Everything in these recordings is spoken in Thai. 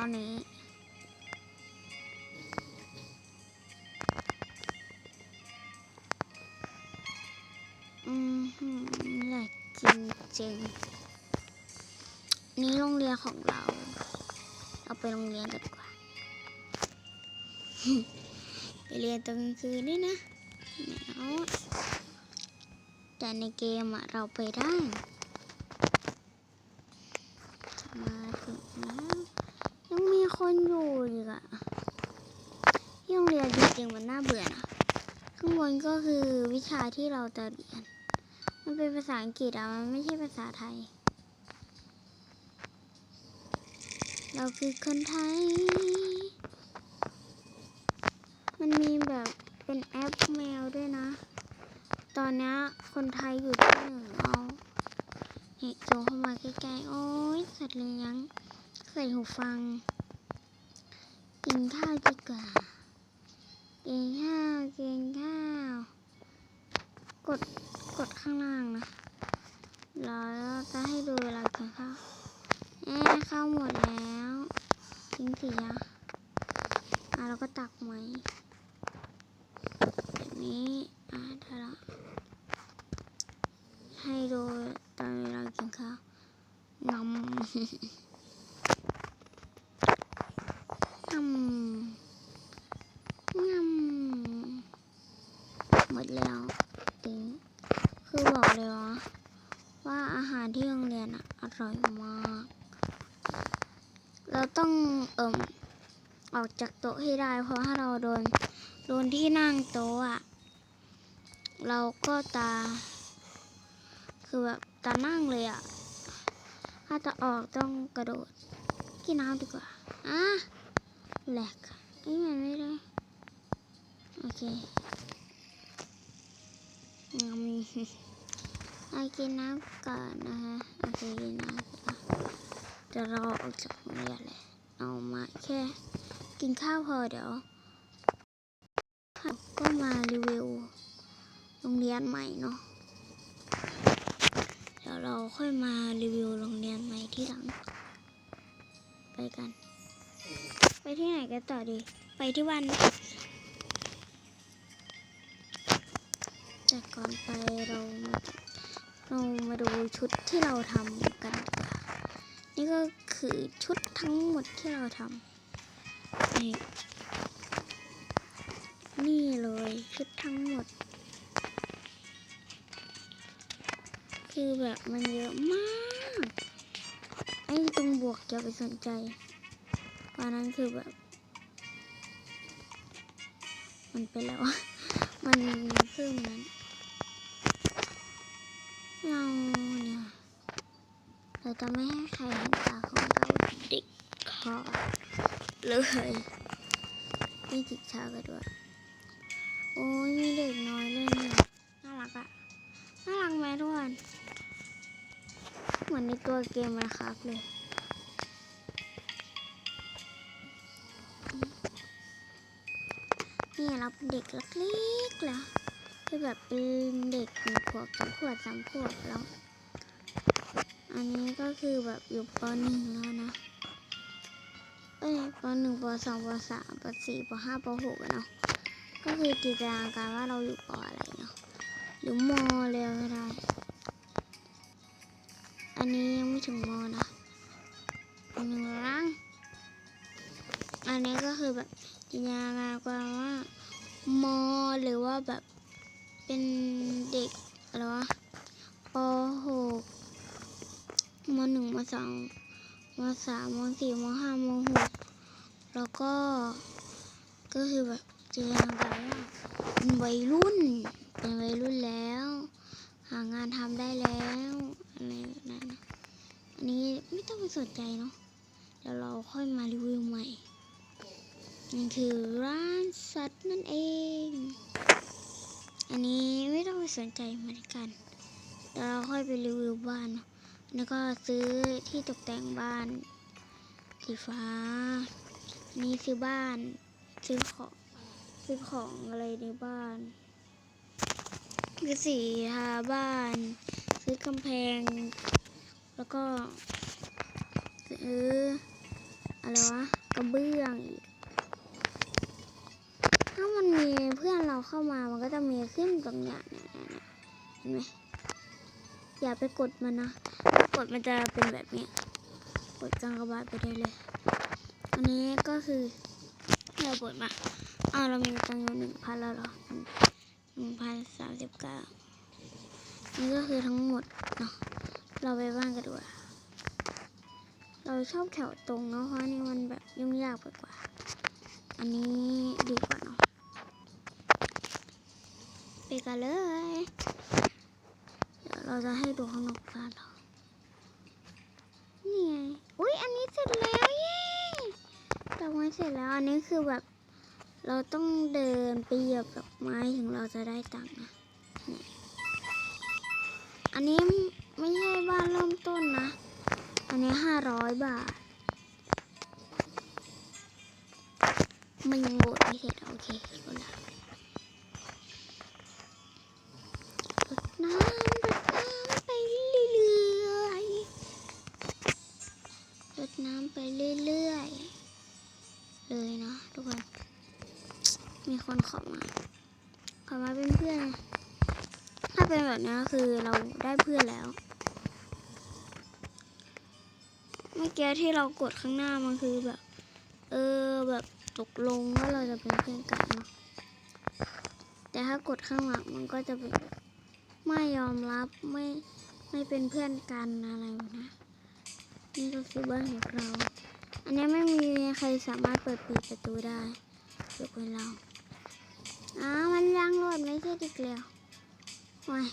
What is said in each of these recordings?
ตอนนี้ อืมแหลกจริงจริงนี่โรงเรียนของเราเราไปโรงเรียนกันดีกว่า ไปเรียนตอนกลางคืนนี่นะไม่เอาอะแต่ในเกมอะเราไปได้จะมาถึงแล้ว ยังมีคนอยู่อีกอะที่โรงเรียน จริงๆมันน่าเบื่อนะข้างบนก็คือวิชาที่เราจะเรียน มันเป็นภาษาอังกฤษอะมันไม่ใช่ภาษาไทย เราคือคนไทย มันมีแบบเป็นแอปแมวด้วยนะ ตอนนี้คนไทยอยู่ที่หนึ่งเอาเห็นโจเข้ามาใกล้ๆ โอ๊ยสัตว์เลี้ยงใส่หูฟัง กินข้าวดีกว่า กินข้าว กินข้าว กด กดข้างล่างนะแล้วจะให้ดูเวลากินข้าวเอ๊ะข้าวหมดแล้วทิ้งเสียอะเราก็ตักไหมแบบนี้อะได้ละให้ดูตอนเวลากินข้าวงำ งำงำห มดแล้วติงคือบอกเลยว่าว่าอาหารที่โรงเรียนอะอร่อยมาก เราต้องเอิ่มออกจากโต๊ะให้ได้ เพราะถ้าเราโดนโดนที่นั่งโต๊ะอะเราก็ตา คือแบบตานั่งเลยอะถ้าจะออกต้องกระโดดกินน้ำดีกว่าอะแหลกอ้ยมันไม่ได้ โอเค งำเอากินน้ำก่อนนะคะโอเคกินน้ำเดี๋ยวเราออกจากโรงเรียนเลยเอามาแค่ กินข้าวพอเดี๋ยวก็มารีวิวโรงเรียนใหม่เนาะเดี๋ยวเราค่อยมารีวิวโรงเรียนใหม่ที่หลัง ไปกัน ไปที่ไหนกันต่อดี ไปที่วัน แต่ก่อนไปเรามาเรามาดูชุดที่เราทำกันดีกว่านี่ก็คือชุดทั้งหมดที่เราทำนี่นี่เลยชุดทั้งหมด คือแบบมันเยอะมาก ไอ้ตรงบวกอย่าไปสนใจวันนั้นคือแบบ มันไปแล้ว มันเพิ่มนั้น เราเนี่ย เราจะไม่ให้ใครเห็นตาของเราเด็กขาดเลยนี่จิกชากันด้วย โอ้ยมีเด็กน้อยเลยนี่ยน่ารักอะน่ารักไหมทุกคนเหมือนในตัวเกมนะครับเลยนี่เราเป็นเด็กเล็กๆแล้วคือแบบเป็นเด็กหนึ่งขวบสองขวบสามขวบแล้ว อันนี้ก็คือแบบอยู่ปหนึ่งแล้วนะ เอ้ยปหนึ่งปสองปสามปสี่ปห้าปหกเนาะ ก็คือจินตนาการว่าเราอยู่ปอะไรเนาะ หรือมอเลยก็ได้ อันนี้ยังไม่ถึงมนะอันหนึ่งล้วนะอันนี้ก็คือแบบจินตนาการว่ามหรือว่าแบบเป็นเด็กอะไรวะปหกมหนึ่งม สองมสามมสี่มห้ามหกแล้วก็ก็คือแบบเจินตนาการว่าเป็นวัยรุ่น เป็นวัยรุ่นแล้ว หางานทำได้แล้วอะไรแบบนั้นนะอันนี้ไม่ต้องไปสนใจเนาะเดี๋ยวเราค่อยมารีวิวใหม่นี่คือร้านสัตว์นั่นเอง อันนี้ไม่ต้องไปสนใจเหมือนกัน เดี๋ยวเราค่อยไปรีวิวบ้านเนอะ แล้วก็ซื้อที่ตกแต่งบ้าน สีฟ้าอันนี้ซื้อบ้าน ซื้อของ ซื้อของอะไรในบ้านซื้อสีทาบ้าน ซื้อกำแพง แล้วก็ ซื้ออะไรวะกระเบื้องอีกถ้ามันมีเพื่อนเราเข้ามา มันก็จะมีขึ้นตรงเนี้ยเนี่ยเนี่ยเนี่ยเห็นไหมอย่าไปกดมันนะ กดมันจะเป็นแบบนี้ กดกลางกระบาดไปได้เลย อันนี้ก็คือเรากดมาอ้าวเรามีตังค์อยู่หนึ่งพันแล้วหรอหนึ่งพันสามสิบเก้านี่ก็คือทั้งหมดเนาะเราไปบ้านกันดีกว่าเราชอบแถวตรงเนาะเพราะนี่มันแบบยุ่งยากไปกว่า อันนี้ดีกว่าเนาะไปกันเลย เดี๋ยวเราจะให้ดูข้างนอกบ้านเรา นี่ไง อุ้ยอันนี้ เสร็จแล้วเย้ดอกไม้เสร็จแล้วอันนี้คือแบบ เราต้องเดินไปเหยียบดอกไม้ถึงเราจะได้ตังค์นะอันนี้ไม่ใช่บ้านเริ่มต้นนะ อันนี้ห้าร้อยบาท มันยังโบดไม่เสร็จโอเคก็แล้วน้ำ น้ำไปเรื่อยๆ เลยนะทุกคน มีคนเขอมาเขอมาเป็นเพื่อน ถ้าเป็นแบบนี้คือเราได้เพื่อนแล้ว เมื่อกี้ที่เรากดข้างหน้ามันคือแบบ เออแบบตกลงว่าเราจะเป็นเพื่อนกันเนาะแต่ถ้ากดข้างหลังมันก็จะเป็นไม่ยอมรับไม่ไม่เป็นเพื่อนกันอะไรนะ นี่ก็คือบ้านของเรา อันนี้ไม่มีใครสามารถเปิดปิดประตูได้ยกเว้นเรา อ้าวมันยังโหลดไม่ใช่อีกแล้วว้ย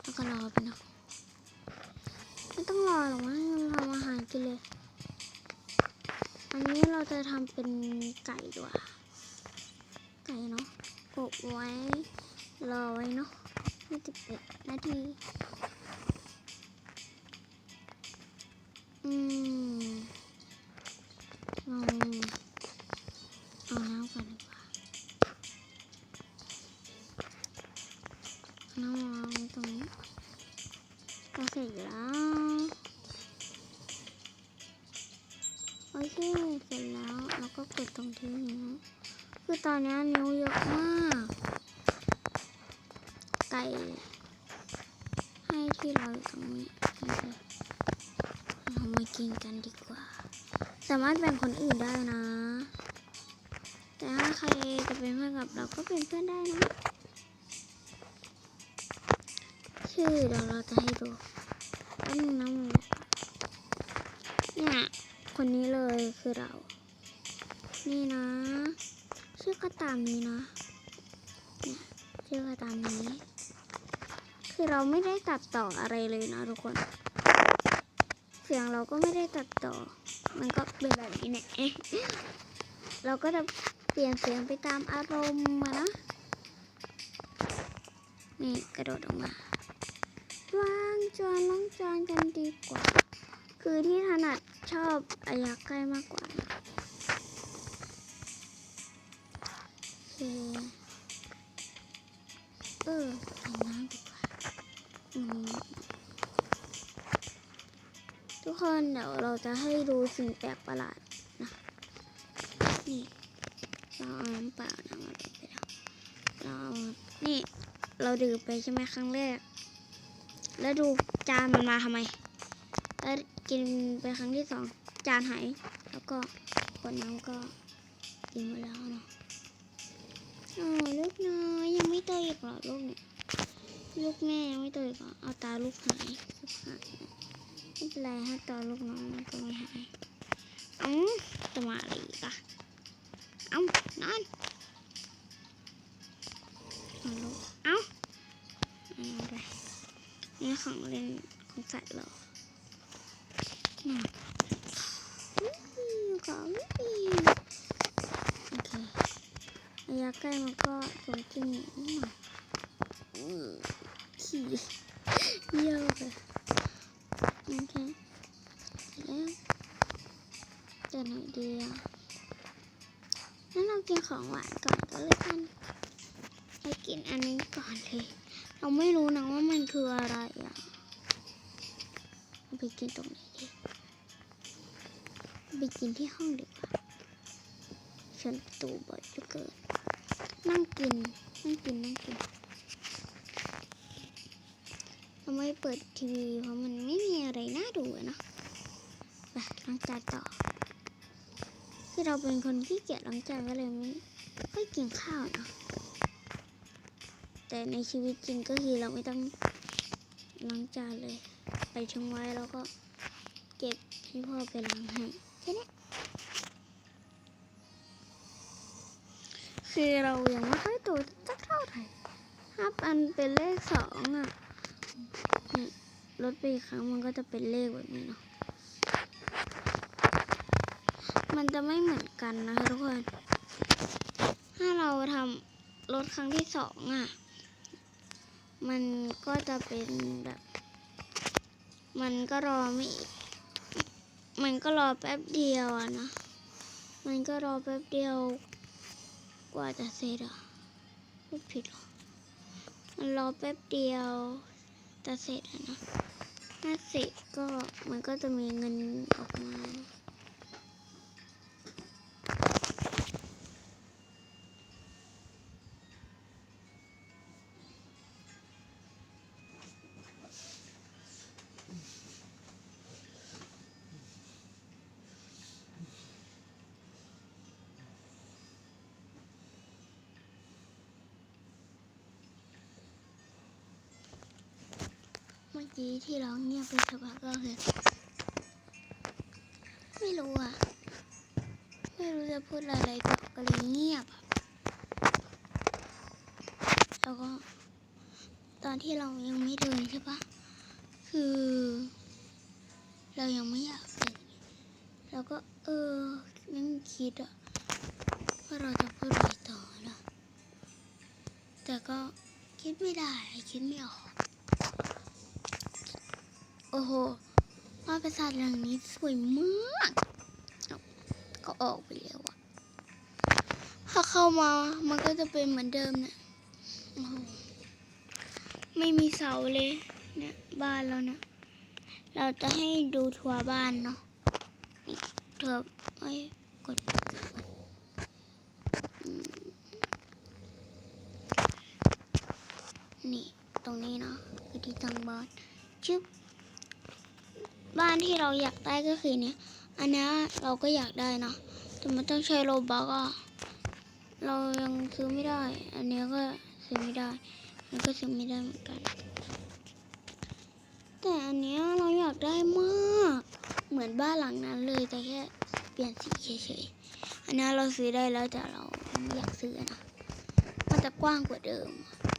แล้วก็รอไปเนาะไม่ต้องรอหรอกมั้งทำอาหารกินเลย อันนี้เราจะทำเป็นไก่ดีกว่า ไก่เนาะกบไว้ รอไว้เนาะไม่ติดเอ็ดนาที อืมลองเอาน้ำก่อนดีกว่าน้ำวางตรงนี้ก็เสร็จแล้วโอเคเสร็จแล้วเราก็กดตรงที่นิ้วคือตอนนี้นิ้วเยอะมาก ไก่ให้ที่เราอยู่ตรงนี้ กินกันดีกว่า สามารถแบ่งคนอื่นได้นะ แต่ถ้าใครจะเป็นเพื่อนกับเราก็เป็นเพื่อนได้นะ ชื่อเดี๋ยวเราจะให้ดูแป๊บนึงนะมึงเนี่ย คนนี้เลยคือเรา นี่นะ ชื่อก็ตามนี้นะ เนี่ยชื่อก็ตามนี้ คือเราไม่ได้ตัดต่ออะไรเลยนะทุกคน เสียงเราก็ไม่ได้ตัดต่อ มันก็เป็นแบบนี้เนี่ยเราก็จะเปลี่ยนเสียงไปตามอารมณ์นะ นี่กระโดดออกมาวางจานล้างจานกันดีกว่า คือที่ถนัดชอบอายาใกล้มากกว่านะโอเคเออใส่น้ำดีกว่าอืม คนเดี๋ยวเราจะให้ดูสิ่งแปลกประหลาดนะนี่เราเอาน้ำเปล่าน้ำอะไรไปแล้วเรานี่เราดื่มไปใช่ไหมครั้งแรก แล้วดูจานมันมาทำไม แล้วกินไปครั้งที่สองจานหายแล้วก็ขวดน้ำก็กินไปแล้วเนาะอ๋อลูกน้อยยังไม่โตอีกเหรอลูกเนี่ยลูกแม่ยังไม่โตอีกเหรอเอาตาลูกหายลูกหาย ไม่เป็นไรถ้าตาลูกน้อยมันก็ไม่หายเอ้าจะมาอะไรอีกอะเอ้านอนเอาลูกเอ้าเอาไปนี่ของเล่นของสัตว์เหรอน่ะอื้อของนี่ยะใกล้มันก็สมจริงนิดหน่อยอือขี้เยี่ยวเลยโอเคแล้ว นดีอ่งั้นเรากินของหวานก่อนก็เลยกันไปกินอันนี้ก่อนเลย เราไม่รู้นะว่ามันคืออะไรอะไปกินตรงไหนดีไปกินที่ห้องดีกว่าฉันตูบ่อยจะเกินนั่งกิน นั่งกิน นั่งกินเราไม่เปิดทีวี เพราะมันไม่มีอะไรน่าดูนะไปล้างจานต่อ คือเราเป็นคนขี้เกียจล้างจานก็เลยไม่ค่อยกินข้าวเนาะแต่ในชีวิตจริงก็คือเราไม่ต้องล้างจานเลย ไปทิ้งไว้แล้วก็เก็บให้พ่อไปล้างให้แค่นี้คือเรายังไม่ค่อยโตสักเท่าไหร่ถ้าอันเป็นเลขสองอะนี่ลดไปอีกครั้งมันก็จะเป็นเลขแบบนี้เนาะ มันจะไม่เหมือนกันนะคะทุกคน ถ้าเราทำลดครั้งที่สองอะ มันก็จะเป็นแบบ มันก็รอไม่ มันก็รอแป๊บเดียวอะนะ มันก็รอแป๊บเดียว กว่าจะเสร็จอะพูดผิดหรอ มันรอแป๊บเดียวจะเสร็จอะนะถ้าเสร็จก็มันก็จะมีเงินออกมา มื่อกี้ที่ร้องเงียบไปสักพักก็คือ ไม่รู้อะ ไม่รู้จะพูดอะไรต่อก็เลยเงียบแล้วก็ ตอนที่เรายังไม่เดินใช่ปะคือ เรายังไม่อยากเดินแล้วก็เออนั่งคิดอะว่าเราจะพูดอะไรต่อนะแต่ก็คิดไม่ได้คิดไม่ออก อ้โหว่าปราสาทหลังนี้สวยมากเอ้าก็ออกไปแล้วอะถ้าเข้ามามันก็จะเป็นเหมือนเดิมเนี่ยโอ้โหไม่มีเสาเลยเนี่ยบ้านเราเนี่ยเราจะให้ดูทัวร์บ้านเนาะทัวร์ไอ้กดนี่ตรงนี้เนาะคือที่ตั้งบ้านชึบ บ้านที่เราอยากได้ก็คือเนี้ยอันนี้เราก็อยากได้เนอะแต่มันต้องใช้โลบักอะเรายังซื้อไม่ได้ อันนี้ก็ซื้อไม่ได้มันก็ซื้อไม่ได้เหมือนกัน แต่อันนี้เราอยากได้มาก เหมือนบ้านหลังนั้นเลยแต่แค่เปลี่ยนสีเฉยๆอันนี้เราซื้อได้แล้วแต่เราไม่อยากซื้อนะมันจะกว้างกว่าเดิม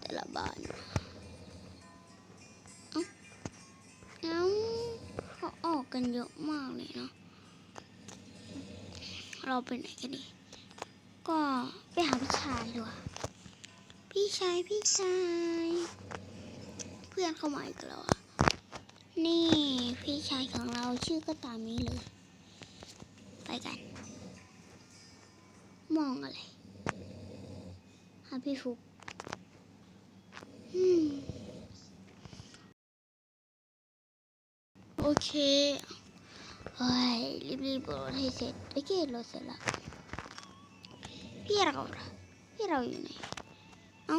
แต่ละบ้านเอ้า เขาออกกันเยอะมากเลยเนาะ เราไปไหนกันดี ก็ไปหาพี่ชายดีกว่า พี่ชาย พี่ชาย เพื่อนเข้ามาอีกแล้วอะนี่พี่ชายของเราชื่อก็ตามนี้เลย ไปกัน มองอะไรหาพี่ฟุก อืม โอเคเฮ้ยรีบๆโหลดให้เสร็จโอเคโหลเสร็จแล้วพี่เราล่ะพี่เราอยู่ไหนเอ้า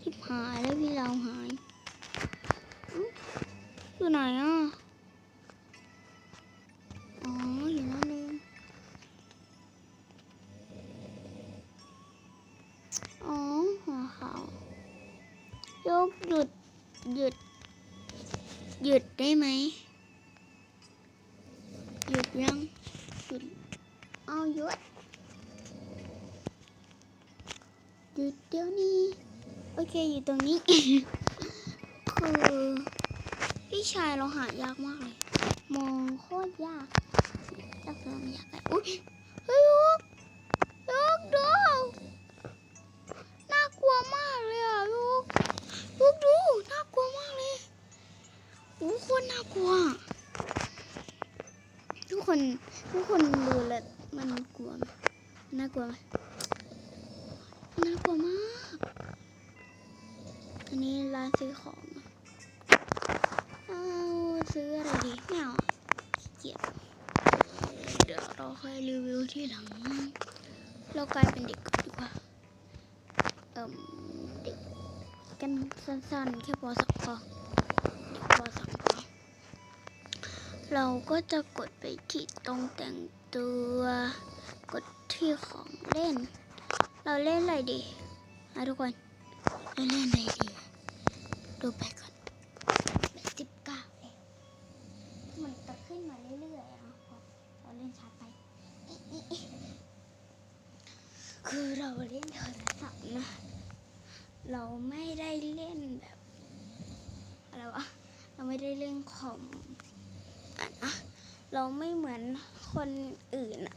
ชิบหายแล้วพี่เราหายเอ้าอยู่ไหนอะอ๋ออยู่นั่นเองอ๋อหัวเขายกหยุดหยุดหยุดได้ไหม หยุดยัง หยุด เอาหยุด หยุดเดี๋ยวนี้ โอยู่ตรงนี้ คือพี่ชายเราหายากมากเลย มองโคตรยากจักเราไม่ยากไปอุ้ย เดี๋ยวเราค่อยรีวิวที่หลัง เรากลายเป็นเด็กดีกว่า เอ่มเด็กกันสั้นๆ แค่ปสองพอเด็กปสองพอเราก็จะกดไปที่ตรงแต่งตัว กดที่ของเล่น เราเล่นอะไรดีอะทุกคน เราเล่นอะไรดีดูไปก่อนแบบ คือเราเล่นโทรศัพท์นะ เราไม่ได้เล่นแบบอะไรวะ เราไม่ได้เล่นคอมอะนะเราไม่เหมือนคนอื่นอะ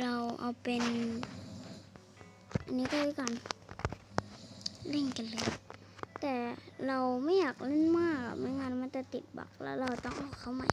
เราเอาเป็น อันนี้ก็ด้วยกัน เล่นกันเลย แต่เราไม่อยากเล่นมากไม่งั้นมันจะติดบักแล้วเราต้องเอาเข้าใหม่